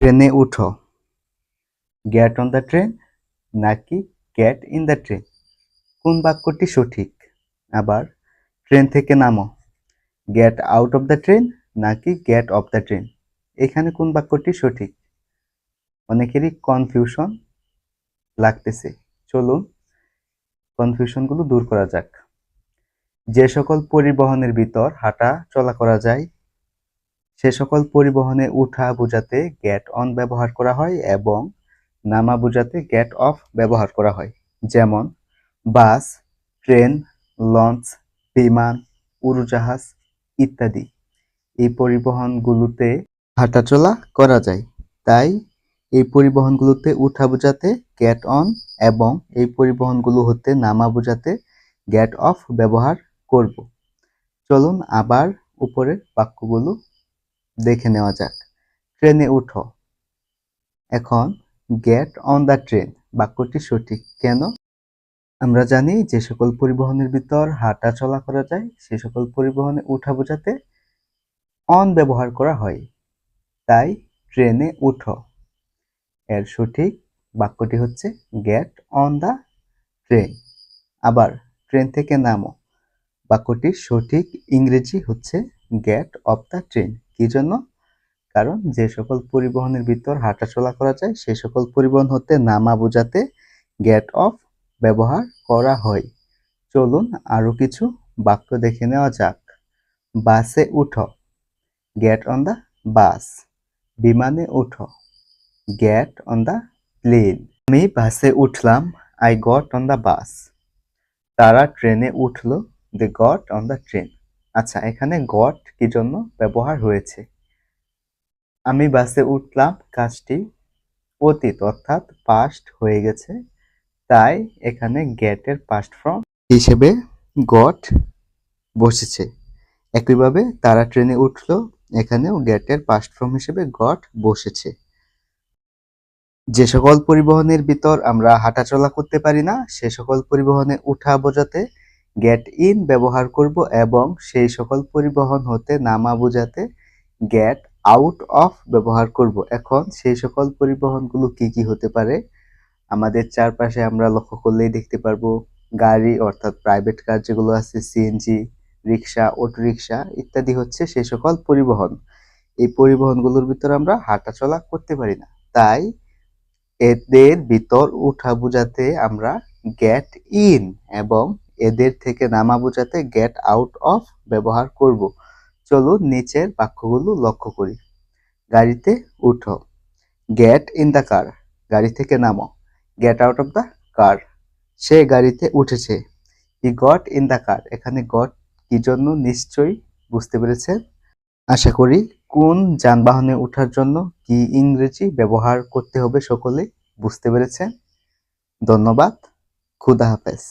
ট্রেনে উঠো। Get on the train নাকি গেট ইন দ্য ট্রেন কোন বাক্যটি সঠিক? আবার ট্রেন থেকে নামো। Get out of the train নাকি গেট অফ দ্য ট্রেন এখানে কোন বাক্যটি সঠিক? অনেকেরই কনফিউশন লাগতেছে। চলুন কনফিউশনগুলো দূর করা যাক। যে সকল পরিবহনের ভিতর হাঁটা চলা করা যায় সে সকল পরিবহনে উঠা বোঝাতে গেট অন ব্যবহার করা হয় এবং নামা বোঝাতে গেট অফ ব্যবহার করা হয়। যেমন, বাস, ট্রেন, লঞ্চ, বিমান, উড়োজাহাজ ইত্যাদি। এই পরিবহনগুলোতে হাঁটাচলা করা যায়। তাই এই পরিবহনগুলোতে উঠা বোঝাতে গেট অন এবং এই পরিবহনগুলো হতে নামা বোঝাতে গেট অফ ব্যবহার করব। চলুন আবার উপরের বাক্যগুলো দেখে নেওয়া যাক। ট্রেনে উঠো। এখন গেট অন দ্য ট্রেন বাক্যটি সঠিক কেন? আমরা জানি যে সকল পরিবহনের ভিতর হাঁটা চলা করা যায়, সে সকল পরিবহনে উঠা বোঝাতে অন ব্যবহার করা হয়। তাই ট্রেনে উঠো। এর সঠিক বাক্যটি হচ্ছে গেট অন দ্য ট্রেন আবার ট্রেন থেকে নামো। বাক্যটির সঠিক ইংরেজি হচ্ছে গেট অফ দ্য ট্রেন কি জন্য? কারণ যে সকল পরিবহনের ভিতর হাঁটাচলা করা যায়, সে সকল পরিবহন হতে নামা বোঝাতে গেট অফ ব্যবহার করা হয়। চলুন আরও কিছু বাক্য দেখে নেওয়া যাক। বাসে উঠো। গেট অন দ্য বাস বিমানে উঠো। গেট অন দ্য প্লেন আমি বাসে উঠলাম I got on the bus তারা ট্রেনে উঠল they got on the train আচ্ছা এখানে গট কি জন্য ব্যবহার হয়েছে? আমি বাসে উঠলাম, কাজটি অতীত অর্থাৎ পাস্ট হয়ে গেছে, তাই এখানে গেটের পাস্ট ফর্ম হিসেবে গট বসেছে। একইভাবে তারা ট্রেনে উঠল, এখানেও গেটের পাস্ট ফর্ম হিসেবে গট বসেছে। যে সকল পরিবহনের ভিতর আমরা হাঁটাচলা করতে পারি না, সে সকল পরিবহনে উঠা বোঝাতে গেট ইন ব্যবহার করব এবং সেই সকল পরিবহন হতে নামা বোঝাতে গেট আউট অফ ব্যবহার করব। এখন সেই সকল পরিবহনগুলো কি কি হতে পারে? আমাদের চারপাশে আমরা লক্ষ্য করলেই দেখতে পারব গাড়ি অর্থাৎ প্রাইভেট কার যেগুলো আছে সিএনজি রিক্সা অটো রিক্সা ইত্যাদি হচ্ছে সেই সকল পরিবহন। এই পরিবহনগুলোর ভিতর আমরা হাঁটাচলা করতে পারি না। তাই এদের ভিতর উঠা বোঝাতে আমরা গেট ইন এবং এদের থেকে নামা বোঝাতে গেট আউট অফ ব্যবহার করব। চলুন নিচের বাক্যগুলো লক্ষ্য করি। গাড়িতে উঠো। গেট ইন দ্য কার গাড়ি থেকে নামো। Get out of the car সে গাড়িতে উঠেছে। He got in the car এখানে গট কি জন্য? নিশ্চয়ই বুঝতে পেরেছেন? আশা করি কোন যানবাহনে ওঠার জন্য কি ইংরেজি ব্যবহার করতে হবে সকলে বুঝতে পেরেছেন। ধন্যবাদ। খুদা হাফেজ।